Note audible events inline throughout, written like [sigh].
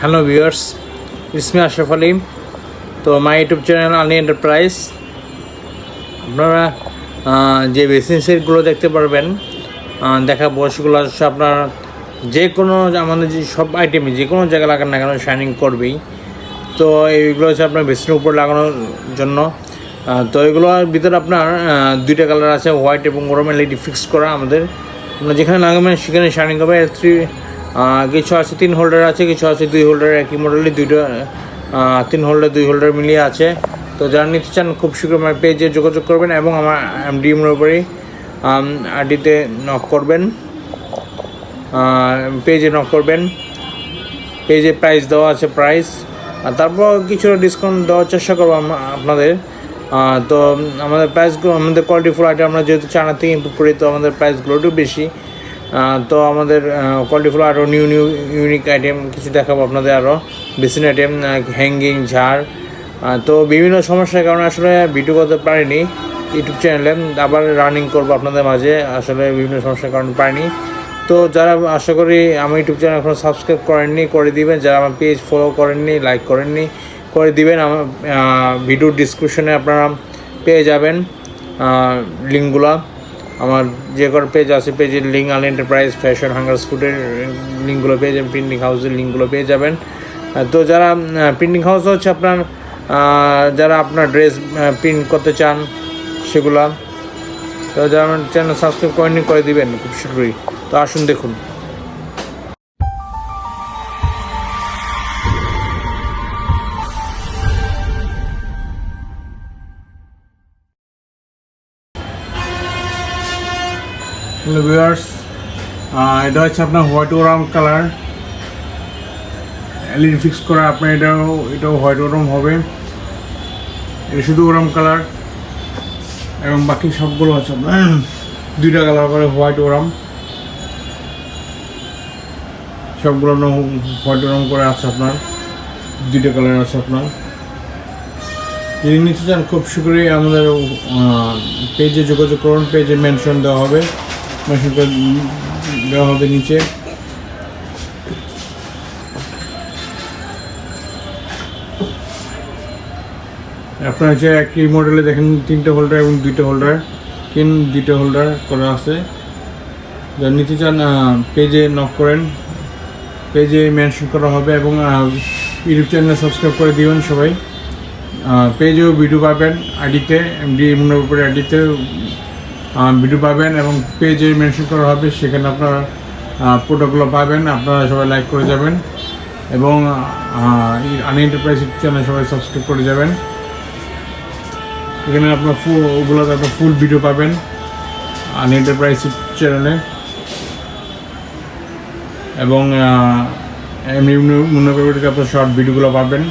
Hello viewers ইসমি Ashraf Alim তো my YouTube channel আনি enterprise আপনারা যে বেসিন সেটগুলো দেখতে পারবেন দেখা বয়সগুলো হচ্ছে আপনার যে কোনো আমাদের যে সব আইটেমই যে কোনো জায়গায় লাগান না কেন শাইনিং করবেই। তো, এইগুলো হচ্ছে আপনার বেসিনের উপর লাগানোর জন্য। তো, এগুলোর ভিতরে আপনার দুইটা কালার আছে হোয়াইট এবং গরম এলইডি ফিক্স করা আমাদের। যেখানে লাগাবেন, সেখানে শাইনিং হবে। থ্রি কিছু আছে, তিন হোল্ডার আছে, কিছু আছে দুই হোল্ডার একই মডেলের দুইটা তিন হোল্ডার দুই হোল্ডার মিলিয়ে আছে। তো যারা নিতে চান, খুব শীঘ্র আমার পেজে যোগাযোগ করবেন এবং আমার ডিএমের উপরেই আইডিতে নক করবেন। পেজে নক করবেন। পেজে প্রাইস দেওয়া আছে প্রাইস আর তারপর কিছু ডিসকাউন্ট দেওয়ার চেষ্টা করব আপনাদের। তো আমাদের প্রাইসগুলো আমাদের কোয়ালিটি ফুল আইটেম আমরা যেহেতু চায়না থেকে ইম্পোর্ট করি, তো আমাদের প্রাইসগুলো একটু বেশি। তো আমাদের কোয়ালিটি ফুল আরও নিউ নিউ ইউনিক আইটেম কিছু দেখাবো আপনাদের আরও বেসিন আইটেম হ্যাঙ্গিং ঝাড় তো বিভিন্ন সমস্যার কারণে আসলে ভিডিও করতে পারিনি ইউটিউব চ্যানেলে আবার রানিং করব আপনাদের মাঝে, আসলে বিভিন্ন সমস্যার কারণে পারিনি। তো যারা, আশা করি আমার ইউটিউব চ্যানেল এখনও সাবস্ক্রাইব করেননি, করে দিবেন। যারা আমার পেজ ফলো করেননি লাইক করেননি, করে দিবেন। আমার ভিডিও ডিসক্রিপশনে আপনারা পেয়ে যাবেন লিঙ্কগুলো আমার যে কোনো পেজ আছে পেজের লিঙ্ক আল এন্টারপ্রাইজ ফ্যাশন হাঙ্গার্স ফুডের লিঙ্কগুলো পেয়ে যাবেন প্রিন্টিং হাউসের লিঙ্কগুলো পেয়ে যাবেন। তো যারা প্রিন্টিং হাউস হচ্ছে আপনার যারা আপনার ড্রেস প্রিন্ট করতে চান সেগুলো, তো যারা চ্যানেল সাবস্ক্রাইব করেননি, করে দিবেন, খুব শীঘ্রই। তো আসুন দেখুন। হ্যালো ভিউয়ার্স এটা হচ্ছে আপনার white warm colour. LED fix করা আপনার এটাও এটাও হোয়াইট ওরাম হবে। এটা শুধু ওরাম কালার। এবং বাকি সবগুলো আছে আপনার [clears throat] দুইটা কালার করে হোয়াইট ওরাম সবগুলো হোয়াইট ওরাম করে আছে আপনার। দুইটা কালার আছে আপনার। যদি নিতে চান, খুব শীঘ্রই আমাদের পেজে যোগাযোগ করুন, পেজে মেনশন দেওয়া হবে। করে দেওয়া হবে নিচে। আপনার হচ্ছে একই মডেলে দেখেন, তিনটে হোল্ডার এবং দুইটা হোল্ডার তিন, দুইটা হোল্ডার করা আছে। যারা নিতে চান পেজে নক করেন। পেজে মেনশন করা হবে এবং ইউটিউব চ্যানেলে সাবস্ক্রাইব করে দিবেন সবাই। পেজেও ভিডিও পাবেন আইডিতে এমডি মুন্নার উপরে আইডিতে ভিডিও পাবেন এবং পেজে মেনশন করা হবে, সেখানে আপনারা প্রোডাক্টগুলো পাবেন, আপনারা সবাই লাইক করে যাবেন এবং আনি এন্টারপ্রাইজ চ্যানেল সবাই সাবস্ক্রাইব করে যাবেন। এখানে আপনার ফুল ওগুলোতে আপনার ফুল ভিডিও পাবেন আনি এন্টারপ্রাইজ চ্যানেলে এবং এমনি মনে করবেন আপনার শর্ট ভিডিওগুলো পাবেন।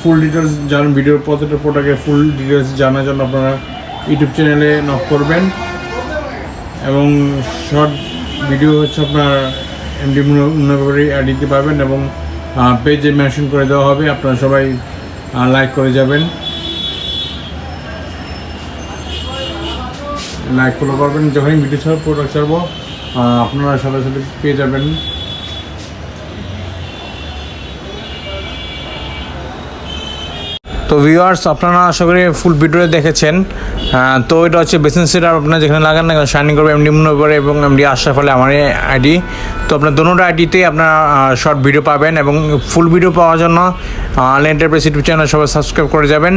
ফুল ডিটেলস জানান ভিডিওর প্রত্যেকটা প্রোডাক্টের ফুল ডিটেলস জানার জন্য আপনারা ইউটিউব চ্যানেলে নক করবেন। এবং শর্ট ভিডিও হচ্ছে আপনার এমডি মুনাবাড়ি দিতে পারবেন এবং পেজে মেনশন করে দেওয়া হবে। আপনারা সবাই লাইক করে যাবেন। লাইক ফলো করবেন। যখন ভিডিও ছাড়ব প্রোডাক্ট ছাড়বো। আপনারা সাথে সাথে পেয়ে যাবেন। তো ভিউয়ার্স আপনারা আশা করি ফুল ভিডিওতে দেখেছেন। তো এটা হচ্ছে বেসিন সেট আর আপনার যেখানে লাগান না শাইনিং করবে এমডি মুন্নবরে এবং এমডি আসার ফলে আমার আইডি তো আপনার দোনোটা আইডিতে আপনারা শর্ট ভিডিও পাবেন এবং ফুল ভিডিও পাওয়ার জন্য এন্টারপ্রাইজ ইউটিউব চ্যানেল সবাই সাবস্ক্রাইব করে যাবেন।